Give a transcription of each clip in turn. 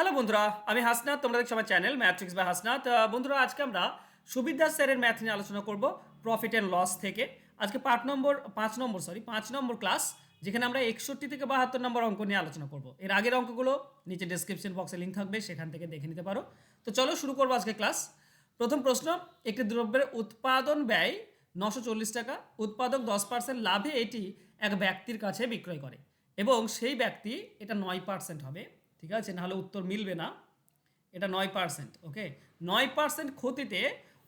Hello বন্ধুরা, আমি হাসনাথ তোমরা দেখছ আমার চ্যানেল ম্যাট্রিক্স বা হাসনাথ বন্ধুরা, আজকে আমরা সুবিধা স্যারের ম্যাথ নিয়ে আলোচনা করব প্রফিট অ্যান্ড লস থেকে। আজকে পাঁচ নম্বর পাঁচ নম্বর সরি পাঁচ নম্বর ক্লাস যেখানে আমরা একষট্টি থেকে বাহাত্তর নম্বর অঙ্ক নিয়ে আলোচনা করব। এর আগের অঙ্কগুলো নিচে ডেসক্রিপশন বক্সে লিঙ্ক থাকবে, সেখান থেকে দেখে নিতে পারো। তো চলো শুরু করব আজকে ক্লাস প্রথম প্রশ্ন, একটি দ্রব্যের উৎপাদন ব্যয় নশো চল্লিশ টাকা, উৎপাদক দশ পার্সেন্ট লাভে এটি এক ব্যক্তির কাছে বিক্রয় করে এবং সেই ব্যক্তি এটা নয় পার্সেন্ট হবে। ঠিক আছে? নাহলে উত্তর মিলবে না। এটা নয় পার্সেন্ট ওকে নয় পার্সেন্ট ক্ষতিতে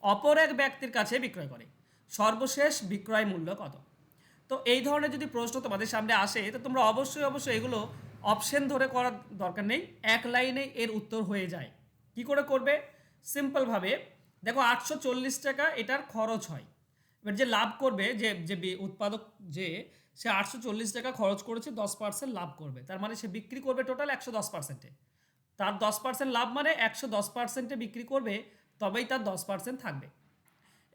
অপর এক ব্যক্তির কাছে বিক্রয় করে। সর্বশেষ বিক্রয় মূল্য কত? তো এই ধরনের যদি প্রশ্ন তোমাদের সামনে আসে, তো তোমরা অবশ্যই অবশ্যই এগুলো অপশন ধরে করার দরকার নেই। এক লাইনে এর উত্তর হয়ে যায়। কি করে করবে? সিম্পলভাবে দেখো আটশো চল্লিশ টাকা এটার খরচ হয়। এবার যে লাভ করবে, যে যে উৎপাদক, যে সে আটশো চল্লিশ টাকা খরচ করেছে, দশ পার্সেন্ট লাভ করবে। তার মানে সে বিক্রি করবে টোটাল একশো দশ পার্সেন্টে তার দশ পার্সেন্ট লাভ মানে একশো দশ পার্সেন্টে বিক্রি করবে, তবেই তার দশ পার্সেন্ট থাকবে।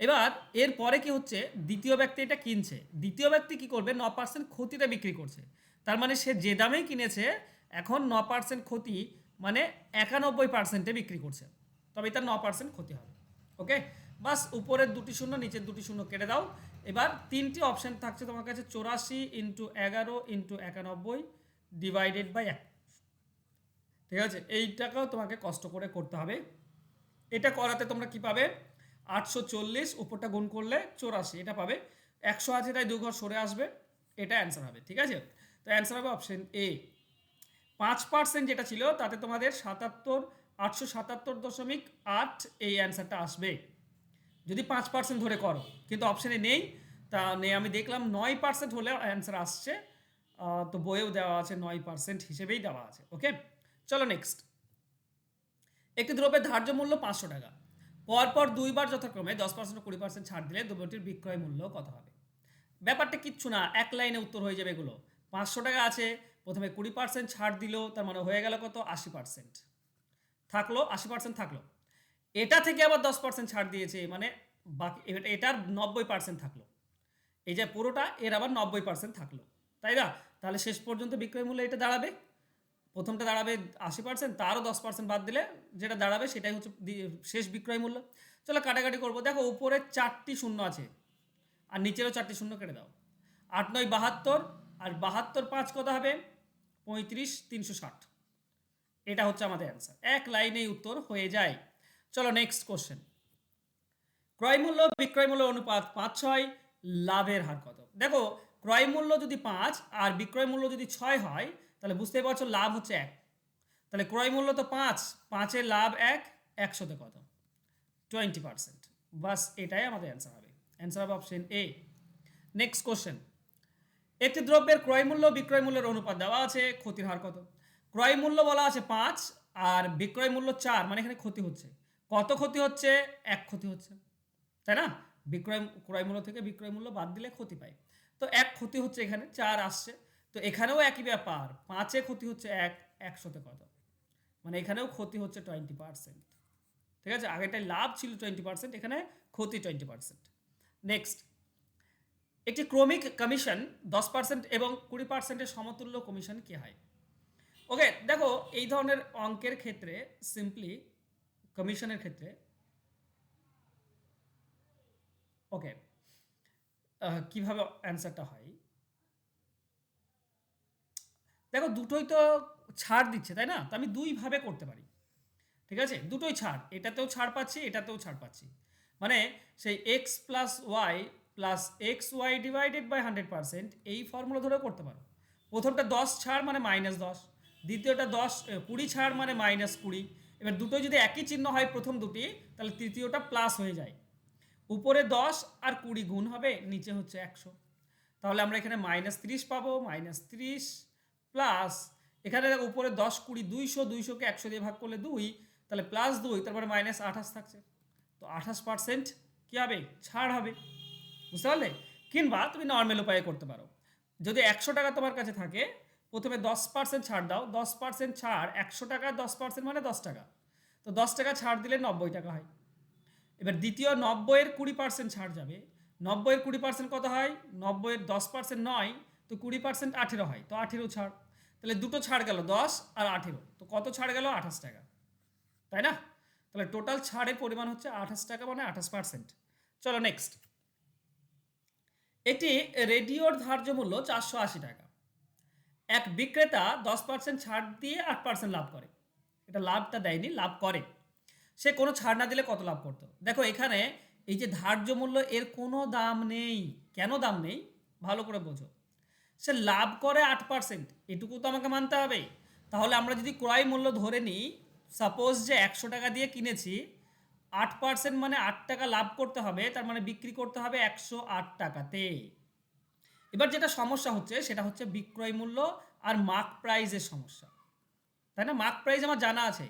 এবার, এর পরে কি হচ্ছে? দ্বিতীয় ব্যক্তি এটা কিনছে। দ্বিতীয় ব্যক্তি কি করবে? ন পার্সেন্ট ক্ষতিতে বিক্রি করছে। তার মানে সে যে দামেই কিনেছে, এখন ন পার্সেন্ট ক্ষতি মানে একানব্বই পার্সেন্টে বিক্রি করছে। তবে তার ন পার্সেন্ট ক্ষতি হবে। ওকে বাস, উপরের দুটি শূন্য, নিচের দুটি শূন্য কেটে দাও। এবার তিনটি অপশন থাকছে তোমার কাছে চৌরাশি ইন্টু এগারো ইন্টু একানব্বই ডিভাইডেড বাই এক। ঠিক আছে? এইটাকেও তোমাকে কষ্ট করে করতে হবে। এটা করাতে তোমরা কি পাবে? আটশো চল্লিশ উপরটা গুণ করলে চৌরাশি, এটা পাবে। একশো আছে, তাই দুঘর সরে আসবে। এটা অ্যান্সার হবে, ঠিক আছে? তো অ্যান্সার হবে অপশন এ পাঁচ পার্সেন্ট যেটা ছিল, তাতে তোমাদের সাতাত্তর, আটশো সাতাত্তর দশমিক আট এই অ্যান্সারটা আসবে। যদি পাঁচ পার্সেন্ট ধরে করো, কিন্তু অপশানে নেই, তা নেই, আমি দেখলাম নয় পার্সেন্ট হলে অ্যান্সার আসছে তো বইয়েও দেওয়া আছে নয় পার্সেন্ট হিসেবেই দেওয়া আছে ওকে চলো নেক্সট একটি দ্রব্যের ধার্য মূল্য পাঁচশো টাকা। পরপর দুইবার যথাক্রমে দশ পার্সেন্ট কুড়ি পার্সেন্ট ছাড় দিলে দ্রব্যটির বিক্রয় মূল্য কত হবে? ব্যাপারটা কিচ্ছু না, এক লাইনে উত্তর হয়ে যাবে এগুলো। পাঁচশো টাকা আছে, প্রথমে কুড়ি পার্সেন্ট ছাড় দিল, তার মানে হয়ে গেল কত? আশি পার্সেন্ট থাকল, আশি পার্সেন্ট থাকল। এটা থেকে আবার দশ পার্সেন্ট ছাড় দিয়েছে মানে বাকি এটার নব্বই পার্সেন্ট থাকল। এই যে পুরোটা, এর আবার নব্বই পার্সেন্ট থাকল। তাই না? তাহলে শেষ পর্যন্ত বিক্রয় মূল্য এটা দাঁড়াবে। প্রথমটা দাঁড়াবে আশি পার্সেন্ট তারও দশ পার্সেন্ট বাদ দিলে যেটা দাঁড়াবে সেটাই হচ্ছে শেষ বিক্রয় মূল্য। চলো কাটাকাটি করব। দেখো, উপরে চারটি শূন্য আছে, আর নিচেরও চারটি শূন্য কেটে দাও। আট নয় বাহাত্তর, আর বাহাত্তর পাঁচ কত হবে? পঁয়ত্রিশ তিনশো ষাট। এটা হচ্ছে আমাদের অ্যান্সার এক লাইনেই উত্তর হয়ে যায়। চলো নেক্সট কোশ্চেন ক্রয় মূল্য, বিক্রয় মূল্য অনুপাত পাঁচ ছয়, লাভের হার কত? দেখো, ক্রয় মূল্য যদি পাঁচ আর বিক্রয় মূল্য যদি ছয় হয়, তাহলে বুঝতেই পারছ লাভ হচ্ছে এক। তাহলে ক্রয় মূল্য তো পাঁচ, পাঁচের লাভ এক, একশোতে কত? টোয়েন্টি পার্সেন্ট বাস এটাই আমাদের অ্যান্সার হবে। অ্যান্সার হবে অপশন এ নেক্সট কোশ্চেন একটি দ্রব্যের ক্রয় মূল্য, বিক্রয় মূল্যের অনুপাত দেওয়া আছে, ক্ষতির হার কত? ক্রয় মূল্য বলা আছে পাঁচ আর বিক্রয় মূল্য চার মানে এখানে ক্ষতি হচ্ছে। কত ক্ষতি হচ্ছে? এক ক্ষতি হচ্ছে। তাই না? বিক্রয়, ক্রয় মূল্য থেকে বিক্রয় মূল্য বাদ দিলে ক্ষতি পায়। তো এক ক্ষতি হচ্ছে এখানে, চার আসছে। তো এখানেও একই ব্যাপার। পাঁচে ক্ষতি হচ্ছে এক, একশোতে কত? মানে এখানেও ক্ষতি হচ্ছে টোয়েন্টি পার্সেন্ট। ঠিক আছে? আগেরটাই লাভ ছিল টোয়েন্টি পার্সেন্ট, এখানে ক্ষতি টোয়েন্টি পার্সেন্ট। নেক্সট। একটি ক্রমিক কমিশন, দশ পার্সেন্ট এবং কুড়ি পার্সেন্টের সমতুল্য কমিশন কি হয়? ওকে, দেখো, এই ধরনের অঙ্কের ক্ষেত্রে সিম্পলি কমিশনের ক্ষেত্রে ওকে কীভাবে অ্যান্সারটা হয়? দেখো, দুটোই তো ছাড় দিচ্ছে, তাই না? তো আমি দুইভাবে করতে পারি, ঠিক আছে? দুটোই ছাড়, এটাতেও ছাড় পাচ্ছি, এটাতেও ছাড় পাচ্ছি। মানে সেই x plus y plus x y divided by hundred percent এই ফর্মুলা ধরেও করতে পারো। প্রথমটা দশ ছাড় মানে মাইনাস দশ, দ্বিতীয়টা দশ কুড়ি ছাড় মানে মাইনাস কুড়ি এবার দুটো যদি একই চিহ্ন হয় প্রথম দুটি, তাহলে তৃতীয়টা প্লাস হয়ে যায়। উপরে দশ আর কুড়ি গুণ হবে, নিচে হচ্ছে একশো। তাহলে আমরা এখানে মাইনাস তিরিশ পাবো মাইনাস তিরিশ প্লাস এখানে উপরে দশ, কুড়ি, দুইশো, দুইশোকে একশো দিয়ে ভাগ করলে দুই, তাহলে প্লাস দুই, তারপরে মাইনাস আঠাশ থাকছে। তো আঠাশ পার্সেন্ট কী হবে? ছাড় হবে। বুঝতে পারলে? কিংবা তুমি নর্মাল উপায়ে করতে পারো। যদি একশো টাকা তোমার কাছে থাকে প্রথমে দশ পার্সেন্ট ছাড় দাও, দশ পার্সেন্ট ছাড় একশো টাকা, দশ পার্সেন্ট মানে দশ টাকা। তো দশ টাকা ছাড় দিলে নব্বই টাকা হয়। এবার দ্বিতীয়, নব্বইয়ের কুড়ি পার্সেন্ট ছাড় যাবে। নব্বইয়ের কুড়ি পার্সেন্ট কত হয়? নব্বইয়ের দশ পার্সেন্ট নয়, তো কুড়ি পার্সেন্ট আঠেরো হয়, তো আঠেরো ছাড়। তাহলে দুটো ছাড় গেল, দশ আর আঠেরো। তো কত ছাড় গেল? আঠাশ টাকা। তাই না? তাহলে টোটাল ছাড়ের পরিমাণ হচ্ছে আঠাশ টাকা মানে আঠাশ পার্সেন্ট চলো নেক্সট এটি রেডিওর ধার্য মূল্য চারশো আশি টাকা। এক বিক্রেতা দশ পার্সেন্ট ছাড় দিয়ে আট পার্সেন্ট লাভ করে। এটা লাভটা দেয়নি, লাভ করে। সে কোনো ছাড় না দিলে কত লাভ করতো? দেখো, এখানে এই যে ধার্য মূল্য, এর কোনো দাম নেই। কেন দাম নেই? ভালো করে বোঝো। সে লাভ করে আট পার্সেন্ট এটুকু তো আমাকে মানতে হবে। তাহলে আমরা যদি ক্রয় মূল্য ধরে নিই সাপোজ যে একশো টাকা দিয়ে কিনেছি, আট পার্সেন্ট মানে আট টাকা লাভ করতে হবে, তার মানে বিক্রি করতে হবে একশো আট টাকাতে। এবার যেটা সমস্যা হচ্ছে, সেটা হচ্ছে বিক্রয় মূল্য আর মার্ক প্রাইজের সমস্যা। তাই না? মার্ক প্রাইজ আমার জানা আছে,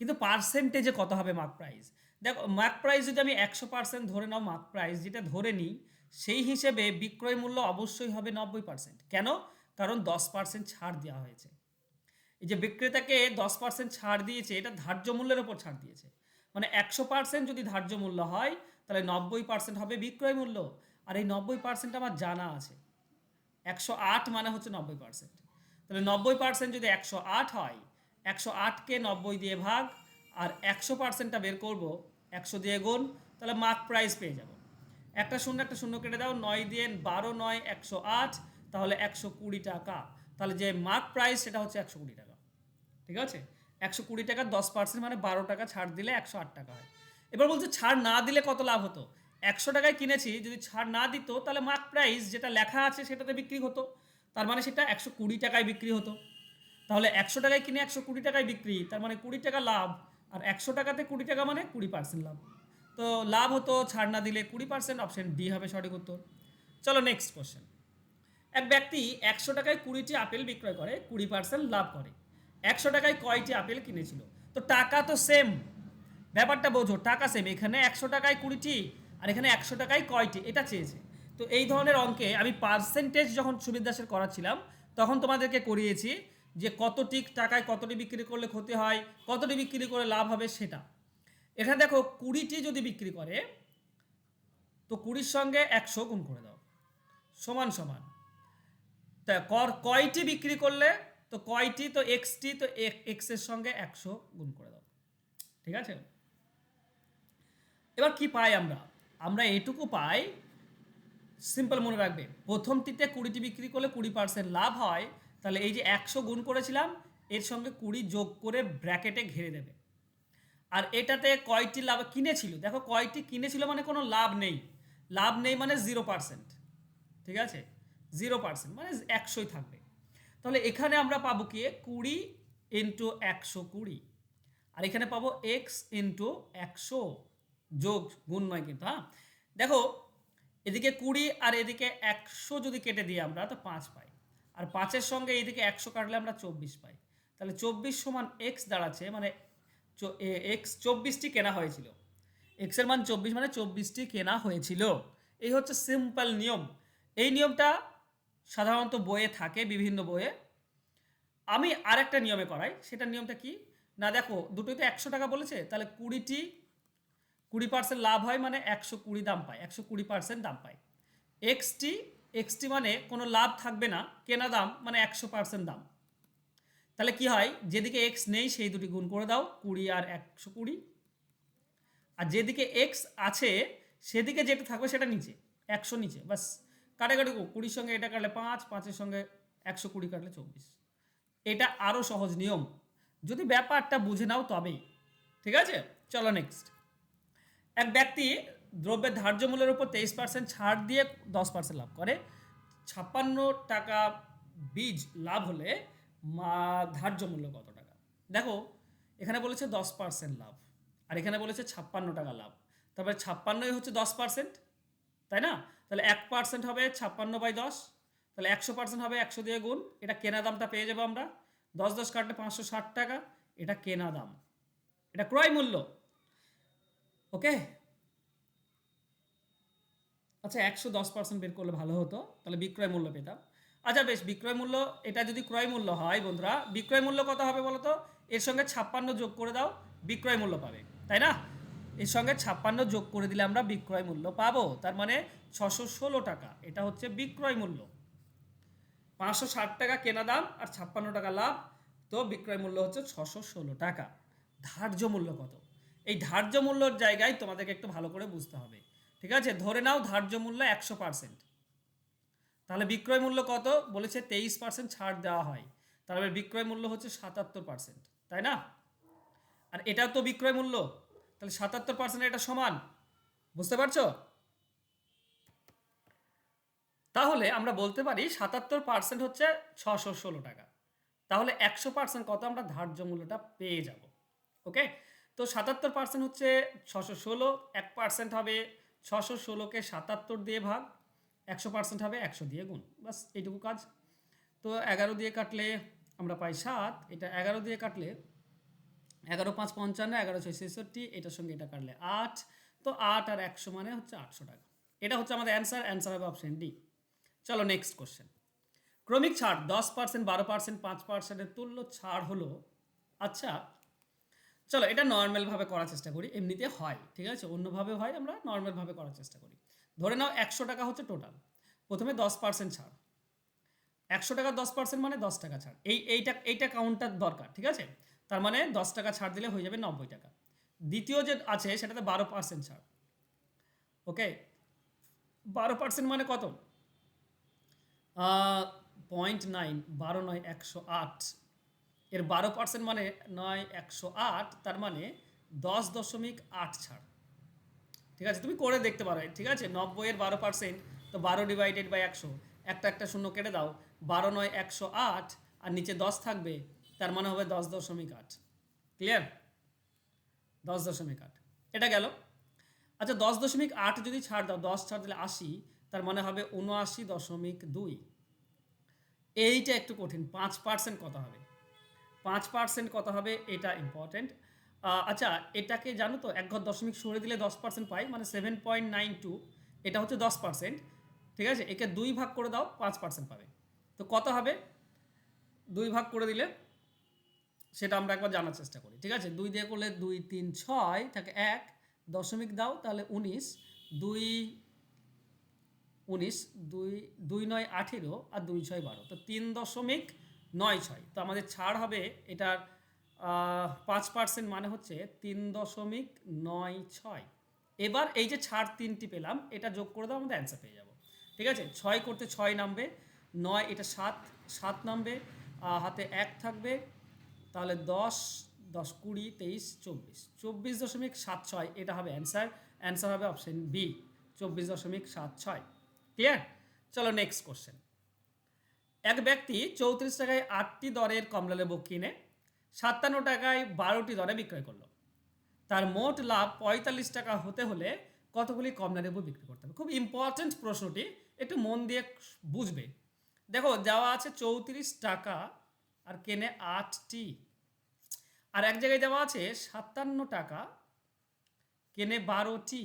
কিন্তু পার্সেন্টেজে কত হবে মার্ক প্রাইজ দেখো মার্ক প্রাইস যদি আমি একশো পার্সেন্ট ধরে নাও মার্ক প্রাইস যেটা ধরে নিই, সেই হিসেবে বিক্রয় মূল্য অবশ্যই হবে নব্বই পার্সেন্ট কেন? কারণ দশ পার্সেন্ট ছাড় দেওয়া হয়েছে। এই যে বিক্রেতাকে দশ পার্সেন্ট ছাড় দিয়েছে, এটা ধার্য মূল্যের ওপর ছাড় দিয়েছে। মানে একশো পার্সেন্ট যদি ধার্য মূল্য হয়, তাহলে নব্বই পার্সেন্ট হবে বিক্রয় মূল্য। আর এই নব্বই পার্সেন্ট আমার জানা আছে। একশো আট মানে হচ্ছে নব্বই পার্সেন্ট তাহলে নব্বই পার্সেন্ট যদি একশো আট হয়, একশো আটকে নব্বই দিয়ে ভাগ, আর একশো পার্সেন্টটা বের করব, একশো দিয়ে গুণ, তাহলে মার্ক প্রাইস পেয়ে যাব। একটা শূন্য একটা শূন্য কেটে দাও, নয় দিয়ে বারো, নয়, একশো আট, তাহলে একশো কুড়ি টাকা। তাহলে যে মার্ক প্রাইস সেটা হচ্ছে একশো কুড়ি টাকা। ঠিক আছে? একশো কুড়ি টাকা দশ পার্সেন্ট মানে বারো টাকা ছাড় দিলে একশো আট টাকা হয়। এবার বলছে ছাড় না দিলে কত লাভ হতো? একশো টাকায় কিনেছি, যদি ছাড় না দিত, তাহলে মার্ক প্রাইস যেটা লেখা আছে সেটাতে বিক্রি হতো। তার মানে সেটা একশো কুড়ি টাকায় বিক্রি হতো। তাহলে একশো টাকায় কিনে একশো কুড়ি টাকায় বিক্রি, তার মানে কুড়ি টাকা লাভ, আর একশো টাকাতে কুড়ি টাকা মানে কুড়ি পার্সেন্ট লাভ। তো লাভ হতো, ছাড় না দিলে কুড়ি পার্সেন্ট অপশন ডি হবে সঠিক উত্তর। চলো নেক্সট কোশ্চেন এক ব্যক্তি একশো টাকায় কুড়িটি আপেল বিক্রয় করে, কুড়ি পার্সেন্ট লাভ করে। একশো টাকায় কয়টি আপেল কিনেছিল? তো টাকা তো সেম ব্যাপারটা বোঝো, টাকা সেম এখানে একশো টাকায় কুড়িটি আর এখানে একশো টাকায় কয়টি? এটা চেয়েছে। তো এই ধরনের অঙ্কে আমি পার্সেন্টেজ যখন সুবিধাসের করাচ্ছিলাম, তখন তোমাদেরকে করিয়েছি যে কতটি টাকায় কতটি বিক্রি করলে ক্ষতি হয়, কতটি বিক্রি করে লাভ হবে সেটা। এখানে দেখো, কুড়িটি যদি বিক্রি করে, তো কুড়ির সঙ্গে একশো গুণ করে দাও। সমান সমান। তা কর, কয়টি বিক্রি করলে, তো কয়টি, তো এক্সটি তো এক্সের সঙ্গে একশো গুণ করে দাও। ঠিক আছে? এবার কি পাই আমরা? আমরা এটুকু পাই সিম্পল মনে রাখবে। প্রথমটিতে কুড়িটি বিক্রি করলে কুড়ি পার্সেন্ট লাভ হয়, তাহলে এই যে একশো গুণ করেছিলাম, এর সঙ্গে কুড়ি যোগ করে ব্র্যাকেটে ঘিরে দেবে। আর এটাতে কয়টি লাভ কিনেছিল? দেখো কয়টি কিনেছিল মানে কোনো লাভ নেই। লাভ নেই মানে জিরো পার্সেন্ট ঠিক আছে? জিরো পার্সেন্ট মানে একশোই থাকবে। তাহলে এখানে আমরা পাবো কি? কুড়ি ইন্টু একশো কুড়ি। আর এখানে পাবো এক্স ইন্টু একশো। যোগ গুণ নয় কিন্তু হ্যাঁ? দেখো, এদিকে কুড়ি আর এদিকে একশো যদি কেটে দিই আমরা, তো পাঁচ পাই। আর পাঁচের সঙ্গে এদিকে একশো কাটলে আমরা চব্বিশ পাই। তাহলে চব্বিশ সমান এক্স দাঁড়াচ্ছে মানে এক্স চব্বিশটি কেনা হয়েছিল। এক্সের মান চব্বিশ মানে চব্বিশটি কেনা হয়েছিল। এই হচ্ছে সিম্পল নিয়ম। এই নিয়মটা সাধারণত বইয়ে থাকে, বিভিন্ন বইয়ে। আমি আরেকটা নিয়মে করাই, সেটা নিয়মটা কি? না দেখো, দুটোই তো একশো টাকা বলেছে, তাহলে কুড়িটি কুড়ি পার্সেন্ট লাভ হয় মানে একশো কুড়ি দাম পায়, একশো কুড়ি পার্সেন্ট দাম পায়। এক্সটি এক্সটি মানে কোনো লাভ থাকবে না, কেনা দাম মানে একশো পার্সেন্ট দাম। তাহলে কি হয়? যেদিকে এক্স নেই সেই দুটি গুণ করে দাও, কুড়ি আর একশো কুড়ি। আর যেদিকে এক্স আছে, সেদিকে যেটা থাকবে সেটা নিচে, একশো নিচে বাস কাটাকাটি কুড়ির সঙ্গে এটা কাটলে পাঁচ, পাঁচের সঙ্গে একশো কুড়ি কাটলে চব্বিশ। এটা আরও সহজ নিয়ম। যদি ব্যাপারটা বুঝে নাও তবেই, ঠিক আছে? চলো নেক্সট এক ব্যক্তি দ্রব্যের ধার্য মূল্যের উপর তেইশ পার্সেন্ট ছাড় দিয়ে দশ পার্সেন্ট লাভ করে। ছাপ্পান্ন টাকা বীজ লাভ হলে ধার্য মূল্য কত টাকা? দেখো, এখানে বলেছে দশ পার্সেন্ট লাভ, আর এখানে বলেছে ছাপ্পান্ন টাকা লাভ। তারপরে ছাপ্পান্নই হচ্ছে দশ পার্সেন্ট তাই না? তাহলে এক পার্সেন্ট হবে ছাপ্পান্ন বাই দশ, তাহলে একশো পার্সেন্ট হবে একশো দিয়ে গুণ, এটা কেনা দামটা পেয়ে যাব আমরা। দশ দশ কাটলে পাঁচশো ষাট টাকা, এটা কেনা দাম। এটা ক্রয় মূল্য। ওকে? আচ্ছা একশো দশ পার্সেন্ট বের করলে ভালো হতো। তাহলে বিক্রয় মূল্য পেতাম। আচ্ছা বেশ, বিক্রয় মূল্য, এটা যদি ক্রয় মূল্য হয় বন্ধুরা, বিক্রয় মূল্য কত হবে বলো তো এর সঙ্গে ছাপ্পান্ন যোগ করে দাও, বিক্রয় মূল্য পাবে। তাই না? এর সঙ্গে ছাপ্পান্ন যোগ করে দিলে আমরা বিক্রয় মূল্য পাবো। তার মানে ছশো ষোলো টাকা, এটা হচ্ছে বিক্রয় মূল্য। পাঁচশো ষাট টাকা কেনা দাম আর ছাপ্পান্ন টাকা লাভ, তো বিক্রয় মূল্য হচ্ছে ছশো ষোলো টাকা। ধার্য মূল্য কত? এই ধার্য মূল্যর জায়গায় তোমাদেরকে একটু ভালো করে বুঝতে হবে। ঠিক আছে? ধরে নাও ধার্য মূল্য একশো পার্সেন্ট তাহলে বিক্রয় মূল্য কত? বলেছে তেইশ পার্সেন্ট ছাড় দেওয়া হয়। তাহলে বিক্রয় মূল্য হচ্ছে সাতাত্তর পার্সেন্ট তাই না? আর এটাও তো বিক্রয় মূল্য। তাহলে সাতাত্তর পার্সেন্ট এটা সমান। বুঝতে পারছ? তাহলে আমরা বলতে পারি সাতাত্তর পার্সেন্ট হচ্ছে ছশো ষোলো টাকা। তাহলে একশো পার্সেন্ট কত আমরা ধার্য মূল্যটা পেয়ে যাব। ওকে তো সাতাত্তর পার্সেন্ট হচ্ছে ছশো ষোলো, এক পার্সেন্ট হবে ছশো ষোলোকে সাতাত্তর দিয়ে ভাগ, একশো পার্সেন্ট হবে একশো দিয়ে গুণ। বাস এইটুকু কাজ। তো এগারো দিয়ে কাটলে আমরা পাই সাত, এটা এগারো দিয়ে কাটলে এগারো পাঁচ পঞ্চান্ন, এগারো ছয় ছেষট্টি, এটার সঙ্গে এটা কাটলে আট, তো আট আর একশো মানে হচ্ছে আটশো টাকা। এটা হচ্ছে আমাদের অ্যান্সার অ্যান্সার হবে অপশন ডি চলো নেক্সট কোশ্চেন ক্রমিক ছাড়, দশ পার্সেন্ট বারো পার্সেন্ট পাঁচ পার্সেন্টের তুল্য ছাড় হলো আচ্ছা চলো, এটা নর্মালভাবে করার চেষ্টা করি। এমনিতে হয়, ঠিক আছে? অন্যভাবে হয়, আমরা নর্মালভাবে করার চেষ্টা করি। ধরে নাও, একশো টাকা হচ্ছে টোটাল প্রথমে দশ পার্সেন্ট ছাড়। একশো টাকা দশ পার্সেন্ট মানে দশ টাকা ছাড়। এই, এইটা এইটা কাউন্টার দরকার, ঠিক আছে? তার মানে দশ টাকা ছাড় দিলে হয়ে যাবে নব্বই টাকা। দ্বিতীয় যে আছে, সেটাতে বারো পার্সেন্ট ছাড়। ওকে বারো পার্সেন্ট মানে কত? পয়েন্ট নাইন বারো নয়, একশো আট। এর বারো পার্সেন্ট মানে নয় একশো আট, তার মানে দশ দশমিক আট ছাড়। ঠিক আছে? তুমি করে দেখতে পারো। ঠিক আছে? নব্বইয়ের বারো পার্সেন্ট তো বারো ডিভাইডেড বাই একশো। একটা একটা শূন্য কেটে দাও। বারো নয় একশো আট, আর নিচে দশ থাকবে, তার মানে হবে দশ দশমিক আট। ক্লিয়ার দশ দশমিক আট। এটা গেল। আচ্ছা দশ দশমিক আট যদি ছাড় দাও, দশ ছাড় দিলে আশি, তার মানে হবে উনআশি দশমিক দুই। এইটা একটু কঠিন। পাঁচ পার্সেন্ট কত হবে? পাঁচ পার্সেন্ট কত হবে এটা ইম্পর্টেন্ট আচ্ছা এটাকে জানো তো, এক ঘর দশমিক সরে দিলে দশ পার্সেন্ট পাই মানে সেভেন পয়েন্ট নাইন টু এটা হচ্ছে দশ পার্সেন্ট ঠিক আছে? একে দুই ভাগ করে দাও, পাঁচ পার্সেন্ট পাবে। তো কত হবে? দুই ভাগ করে দিলে, সেটা আমরা একবার জানার চেষ্টা করি, ঠিক আছে? দুই দিয়ে করলে দুই, তিন, ছয় থাকে এক, দশমিক দাও, তাহলে উনিশ, দুই উনিশ, দুই দুই নয় আঠেরো, আর দুই ছয় বারো। তো তিন দশমিক নয় ছয়। তো আমাদের ছাড় হবে এটার পাঁচ পার্সেন্ট মানে হচ্ছে তিন দশমিক নয় ছয়। এবার এই যে ছাড় তিনটি পেলাম, এটা যোগ করে দাও, আমাদের অ্যান্সার পেয়ে যাব। ঠিক আছে? ছয় করতে ছয় নামবে, নয় এটা সাত সাত নামবে হাতে এক থাকবে, তাহলে দশ দশ কুড়ি, তেইশ, চব্বিশ। চব্বিশ দশমিক সাত ছয়, এটা হবে অ্যান্সার অ্যান্সার হবে অপশন বি চব্বিশ দশমিক সাত ছয়। ক্লিয়ার চলো নেক্সট কোশ্চেন এক ব্যক্তি চৌত্রিশ টাকায় আটটি দরের কমলা লেবু কিনে সাতান্ন টাকায় বারোটি দরে বিক্রয় করল। তার মোট লাভ পঁয়তাল্লিশ টাকা হতে হলে কতগুলি কমলা লেবু বিক্রি করতে হবে? খুব ইম্পর্ট্যান্ট প্রশ্নটি, একটু মন দিয়ে বুঝবে। দেখো, দেওয়া আছে চৌত্রিশ টাকা আর কেনে আটটি। আর এক জায়গায় দেওয়া আছে সাতান্ন টাকা, কেনে বারোটি।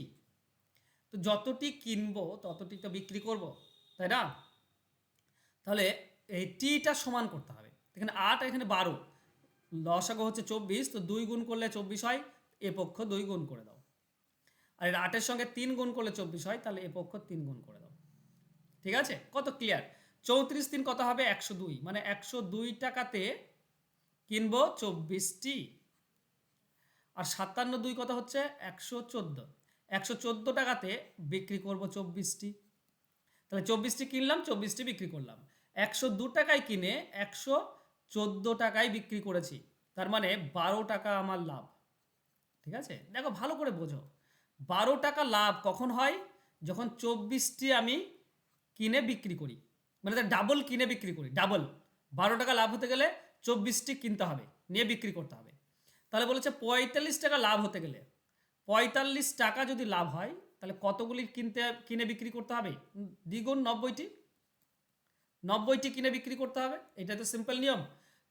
তো যতটি কিনবো, ততটি তো বিক্রি করব, তাই না? তাহলে এই টিটা সমান করতে হবে। এখানে আট এখানে বারো। লসাগো হচ্ছে চব্বিশ, তো দুই গুণ করলে চব্বিশ হয়, এ পক্ষ দুই গুণ করে দাও। আর এর আটের সঙ্গে তিন গুণ করলে চব্বিশ হয়, তাহলে এ পক্ষ তিন গুণ করে দাও। ঠিক আছে? কত ক্লিয়ার চৌত্রিশ দিন কত হবে? একশো দুই। মানে একশো দুই টাকাতে কিনবো চব্বিশটি। আর সাতান্ন দুই কত হচ্ছে? একশো চোদ্দ। একশো চোদ্দ টাকাতে বিক্রি করব চব্বিশটি। তাহলে চব্বিশটি কিনলাম, চব্বিশটি বিক্রি করলাম। একশো দু টাকায় কিনে একশো চোদ্দ টাকায় বিক্রি করেছি। তার মানে বারো টাকা আমার লাভ। ঠিক আছে? দেখো, ভালো করে বোঝো। বারো টাকা লাভ কখন হয়? যখন চব্বিশটি আমি কিনে বিক্রি করি। মানে ডাবল কিনে বিক্রি করি ডাবল বারো টাকা লাভ হতে গেলে চব্বিশটি কিনতে হবে, নিয়ে বিক্রি করতে হবে। তাহলে বলেছে পঁয়তাল্লিশ টাকা লাভ হতে গেলে। পঁয়তাল্লিশ টাকা যদি লাভ হয় তাহলে কতগুলি কিনতে, কিনে বিক্রি করতে হবে? দ্বিগুণ নব্বইটি। নব্বইটি কিনে বিক্রি করতে হবে। এটা তো সিম্পল নিয়ম।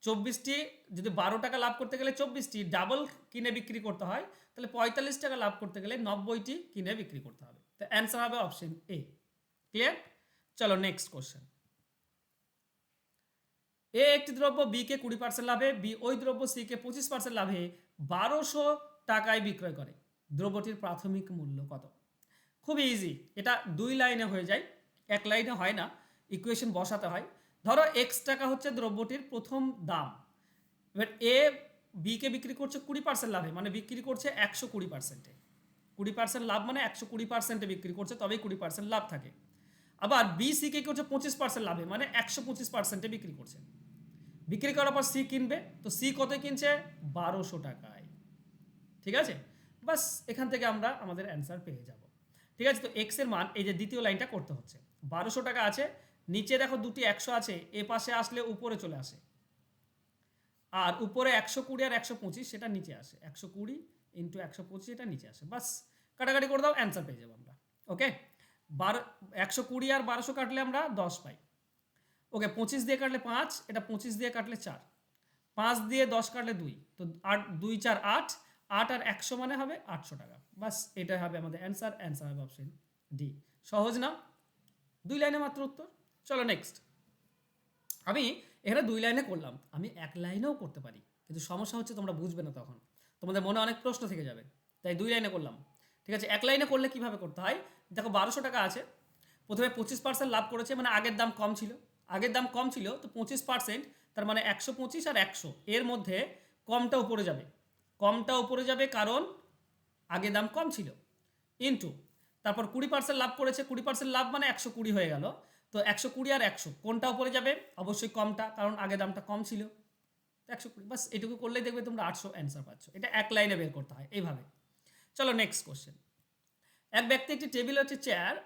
চব্বিশটি যদি বারো টাকা লাভ করতে গেলে চব্বিশটি ডাবল কিনে বিক্রি করতে হয়, তাহলে পঁয়তাল্লিশ টাকা লাভ করতে গেলে নব্বইটি কিনে বিক্রি করতে হবে। তো অ্যান্সার হবে অপশন এ ক্লিয়ার চলো নেক্সট কোশ্চেন এ একটি দ্রব্য বি কে কুড়ি পার্সেন্ট লাভে বি ওই দ্রব্য সি কে পঁচিশ পার্সেন্ট লাভে, বারোশো টাকায় বিক্রয় করে। দ্রব্যটির প্রাথমিক মূল্য কত? খুব ইজি এটা দুই লাইনে হয়ে যায়। এক লাইনে হয় না। ইকুয়েশন বসাতে হয়। ধরো এক্স টাকা হচ্ছে দ্রব্যটির প্রথম দাম। এবার এ বিকে বিক্রি করছে কুড়ি পার্সেন্ট লাভে। মানে বিক্রি করছে একশো কুড়ি পার্সেন্টে কুড়ি পার্সেন্ট লাভ মানে একশো কুড়ি পার্সেন্টে বিক্রি করছে, তবেই কুড়ি পার্সেন্ট লাভ থাকে। আবার বি সিকে করছে পঁচিশ পার্সেন্ট লাভে। মানে একশো পঁচিশ পার্সেন্টে বিক্রি করছে। বিক্রি করার পর সি কিনবে। তো সি কত কিনছে? বারোশো টাকায়। ঠিক আছে? বাস এখান থেকে আমরা আমাদের অ্যান্সার পেয়ে যাব। ঠিক আছে? তো এক্সের মান, এই যে দ্বিতীয় লাইনটা করতে হচ্ছে। বারোশো টাকা আছে, নিচে দেখো দুটি একশো আছে, এ পাশে আসলে উপরে চলে আসে। আর উপরে একশো কুড়ি আর একশো পঁচিশ, সেটা নিচে আসে। একশো কুড়ি ইন্টু একশো পঁচিশ এটা নিচে আসে। বাস, কাটাকাটি করে দাও অ্যান্সার পেয়ে যাব আমরা। ওকে বারো, একশো কুড়ি আর বারোশো কাটলে আমরা দশ পাই। ওকে পঁচিশ দিয়ে কাটলে পাঁচ, এটা পঁচিশ দিয়ে কাটলে চার। পাঁচ দিয়ে দশ কাটলে দুই। তো আট, দুই, চার, আট আট আর একশো মানে হবে আটশো টাকা। বাস এটা হবে আমাদের অ্যান্সার অ্যান্সার হবে অপশন ডি সহজ না? দুই লাইনে মাত্র উত্তর। চলো নেক্সট আমি এখানে দুই লাইনে করলাম। আমি এক লাইনেও করতে পারি, কিন্তু সমস্যা হচ্ছে তোমরা বুঝবে না তখন। তোমাদের মনে অনেক প্রশ্ন থেকে যাবে, তাই দুই লাইনে করলাম। ঠিক আছে, এক লাইনে করলে কীভাবে করতে হয়? দেখো বারোশো টাকা আছে। প্রথমে পঁচিশ পার্সেন্ট লাভ করেছে মানে আগের দাম কম ছিল। আগের দাম কম ছিল, তো পঁচিশ পার্সেন্ট তার মানে একশো পঁচিশ আর একশো, এর মধ্যে কমটা উপরে যাবে। কমটা উপরে যাবে কারণ আগে দাম কম ছিল। ইন্টু তারপর কুড়ি পার্সেন্ট লাভ করেছে, কুড়ি পার্সেন্ট লাভ মানে একশো কুড়ি হয়ে গেল। তো একশো কুড়ি আর একশো, কোনটা উপরে যাবে? অবশ্যই কমটা, কারণ আগে দামটা কম ছিল। একশো কুড়ি, বাস এটুকু করলেই দেখবে তোমরা আটশো অ্যান্সার পাচ্ছ। এটা এক লাইনে বের করতে হয়, এইভাবে। চলো নেক্সট কোশ্চেন এক ব্যক্তি একটি টেবিল হচ্ছে চেয়ার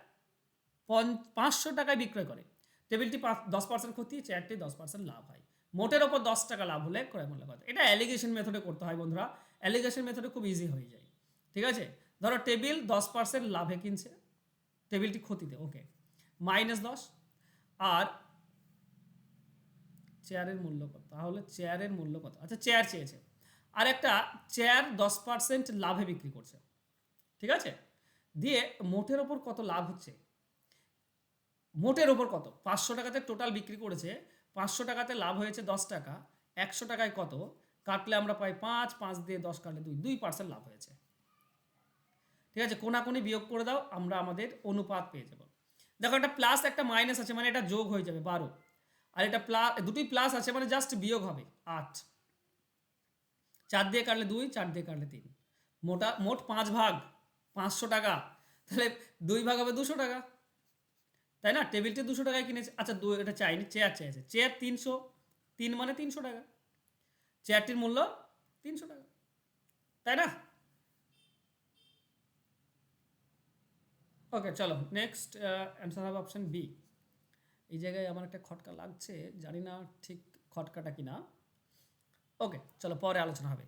পাঁচশো টাকায় বিক্রয় করে। টেবিলটি পাঁচ, দশ পার্সেন্ট ক্ষতি চেয়ারটি দশ পার্সেন্ট লাভ হয়। মোটের ওপর দশ টাকা লাভ হলে ক্রয় মূল্য কত? এটা অ্যালিগেশন মেথডে করতে হয় বন্ধুরা। অ্যালিগেশন মেথডে খুব ইজি হয়ে যায়। ঠিক আছে? ধরো টেবিল দশ পার্সেন্ট লাভে কিনছে। টেবিলটি ক্ষতিতে ওকে মাইনাস দশ। আর চেয়ারের মূল্য কত? তাহলে চেয়ারের মূল্য কত? আচ্ছা চেয়ার চেয়েছে। আর একটা চেয়ার দশ পার্সেন্ট লাভে বিক্রি করছে। ঠিক আছে? দিয়ে মোটের ওপর কত লাভ হচ্ছে? মোটের ওপর কত? পাঁচশো টাকাতে টোটাল বিক্রি করেছে। পাঁচশো টাকাতে লাভ হয়েছে দশ টাকা, একশো টাকায় কত? কাটলে আমরা পাই পাঁচ পাঁচ দিয়ে দশ কাটলে দুই দুই পার্সেন্ট লাভ হয়েছে। ঠিক আছে, কোনাকুনি বিয়োগ করে দাও, আমরা আমাদের অনুপাত পেয়ে যাব। দেখো, একটা প্লাস একটা মাইনাস আছে মানে এটা যোগ হয়ে যাবে, বারো। আর এটা প্লাস দুটি প্লাস আছে মানে জাস্ট বিয়োগ হবে, আট। চার দিয়ে কাটলে দুই, চার দিয়ে কাটলে তিন। মোটা, মোট পাঁচ ভাগ, পাঁচশো টাকা। তাহলে দুই ভাগ হবে দুশো টাকা। তাই না? টেবিলটি দুশো টাকায় কিনেছে। আচ্ছা দু এটা চাইনি চেয়ার চেয়েছে চেয়ার তিনশো, তিন মানে তিনশো টাকা। চেয়ারটির মূল্য তিনশো টাকা। তাই না? ওকে চলো। নেক্সট অ্যান্সার হবে অপশান বি এই জায়গায় আমার একটা খটকা লাগছে। জানি না ঠিক খটকাটা কি না ওকে চলো, পরে আলোচনা হবে।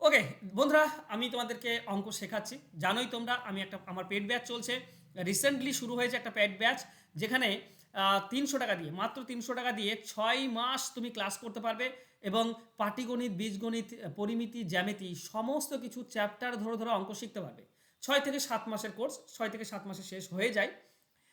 ওকে বন্ধুরা, আমি তোমাদেরকে অঙ্ক শেখাচ্ছি। জানোই তোমরা, আমি একটা, আমার পেড ব্যাচ চলছে। রিসেন্টলি শুরু হয়েছে একটা প্যাড ব্যাচ যেখানে তিনশো টাকা দিয়ে, মাত্র তিনশো টাকা দিয়ে ছয় মাস তুমি ক্লাস করতে পারবে এবং পাটিগণিত, বীজগণিত, পরিমিতি, জ্যামিতি সমস্ত কিছু চ্যাপ্টার ধরে ধরে অঙ্ক শিখতে পারবে। ছয় থেকে সাত মাসের কোর্স ছয় থেকে সাত মাসে শেষ হয়ে যায়।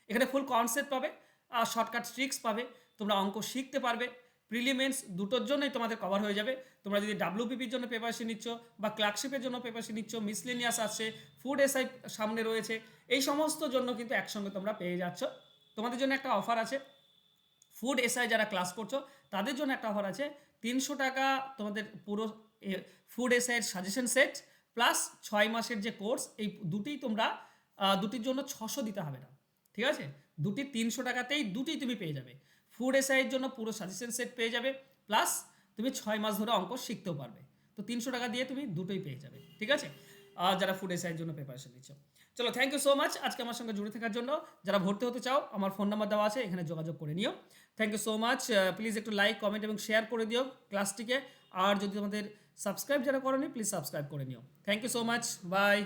এখানে ফুল কনসেপ্ট পাবে আর শর্টকাট ট্রিক্স পাবে, তোমরা অঙ্ক শিখতে পারবে। প্রিলিমেন্স দুটোর জন্যই তোমাদের কভার হয়ে যাবে। তোমরা যদি ডাব্লিউপিপির জন্য প্রিপারেশন নিচ্ছ বা ক্লার্কশিপের জন্য প্রিপারেশন নিচ্ছ মিসলেনিয়াস আছে ফুড এসআই সামনে রয়েছে, এই সমস্ত জন্য কিন্তু একসঙ্গে তোমরা পেয়ে যাচ্ছ। তোমাদের জন্য একটা অফার আছে। ফুড এসআই যারা ক্লাস করছ, তাদের জন্য একটা অফার আছে। তিনশো টাকা তোমাদের পুরো ফুড এসআইয়ের সাজেশন সেট প্লাস ছয় মাসের যে কোর্স এই দুটিই তোমরা দুটির জন্য ছশো দিতে হবে না। ঠিক আছে? দুটি তিনশো টাকাতেই দুটি তুমি পেয়ে যাবে। ফুড এসআইয়ের জন্য পুরো সাজেশন সেট পেয়ে যাবে। প্লাস তুমি ছয় মাস ধরে অঙ্ক শিখতেও পারবে। তো তিনশো টাকা দিয়ে তুমি দুটোই পেয়ে যাবে, ঠিক আছে? আর যারা ফুড এসআইয়ের জন্য প্রিপারেশন নিচ্ছ। চলো থ্যাংক ইউ সো মাচ আজকে আমার সঙ্গে জুড়ে থাকার জন্য যারা ভর্তি হতে চাও, আমার ফোন নাম্বার দেওয়া আছে, এখানে যোগাযোগ করে নিও। Thank you so much please একটু লাইক কমেন্ট এবং শেয়ার করে দিও ক্লাসটিকে আর যদি তোমাদের সাবস্ক্রাইব যারা করনি প্লিজ সাবস্ক্রাইব করে নিও। Thank you so much bye